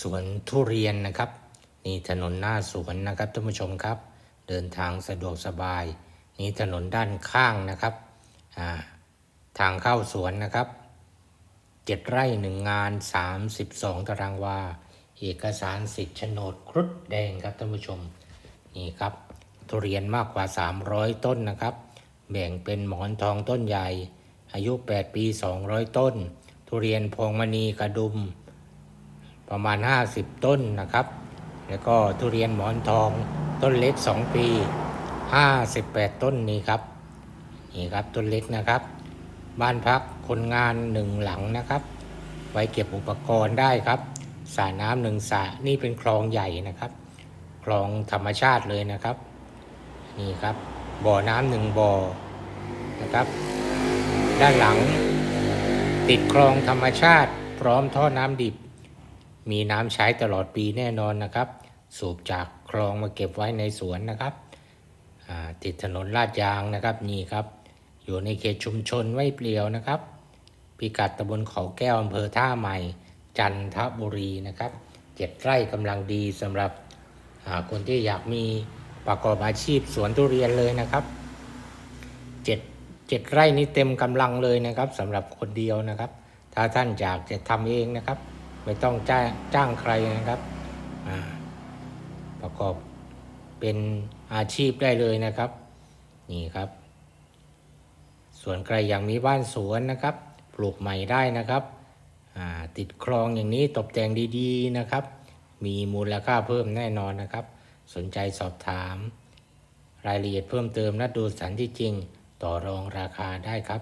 สวนทุเรียนนะครับ นี่ถนนหน้าสวนนะครับท่านผู้ชมครับ เดินทางสะดวกสบาย นี่ถนนด้านข้างนะครับทางเข้าสวนนะครับเจ็ดไร่หนึ่งงาน 32 ตารางวา เอกสารสิทธิ์โฉนดครุฑแดงครับท่านผู้ชมนี่ครับ ทุเรียนมากกว่า 300 ต้นนะครับ แบ่งเป็นหมอนทองต้นใหญ่ อายุ 8 ปี 200 ต้น ทุเรียนพวงมณีกระดุม ประมาณ 50 ต้นนะครับ แล้วก็ทุเรียนหมอนทองต้นเล็ก 2 ปี 58 ต้นนี้ครับ นี่ครับต้นเล็กนะครับ บ้านพักคนงานหนึ่งหลังนะครับ ไว้เก็บอุปกรณ์ได้ครับสระน้ำหนึ่งสระนี่เป็นคลองใหญ่นะครับ คลองธรรมชาติเลยนะครับ นี่ครับ บ่อน้ำหนึ่งบ่อนะครับ ด้านหลังติดคลองธรรมชาติ พร้อมท่อน้ำดิบ มีน้ำใช้ตลอดปีแน่นอนนะครับ สูบจากคลองมาเก็บไว้ในสวนนะครับติดถนนลาดยางนะครับนี่ครับ อยู่ในเขตชุมชนไว้เปลี่ยวนะครับ พิกัดตำบลเขาแก้วอำเภอท่าใหม่ จันทบุรีนะครับเจ็ดไร่กำลังดีสำหรับคนที่อยากมีประกอบอาชีพสวนทุเรียนเลยนะครับเจ็ดเจ็ดไร่นี้เต็มกำลังเลยนะครับสำหรับคนเดียวนะครับ ถ้าท่านอยากจะทำเองนะครับ ไม่ต้องจ้างจ้างใครนะครับประกอบเป็นอาชีพได้เลยนะครับ นี่ครับ ส่วนใครอยากมีบ้านสวนนะครับ ปลูกใหม่ได้นะครับ ติดคลองอย่างนี้ตกแต่งดีๆนะครับ มีมูลค่าเพิ่มแน่นอนนะครับ สนใจสอบถาม รายละเอียดเพิ่มเติมและดูสันที่จริงต่อรองราคาได้ครับ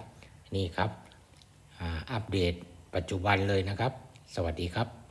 นี่ครับอัปเดตปัจจุบันเลยนะครับ สวัสดีครับ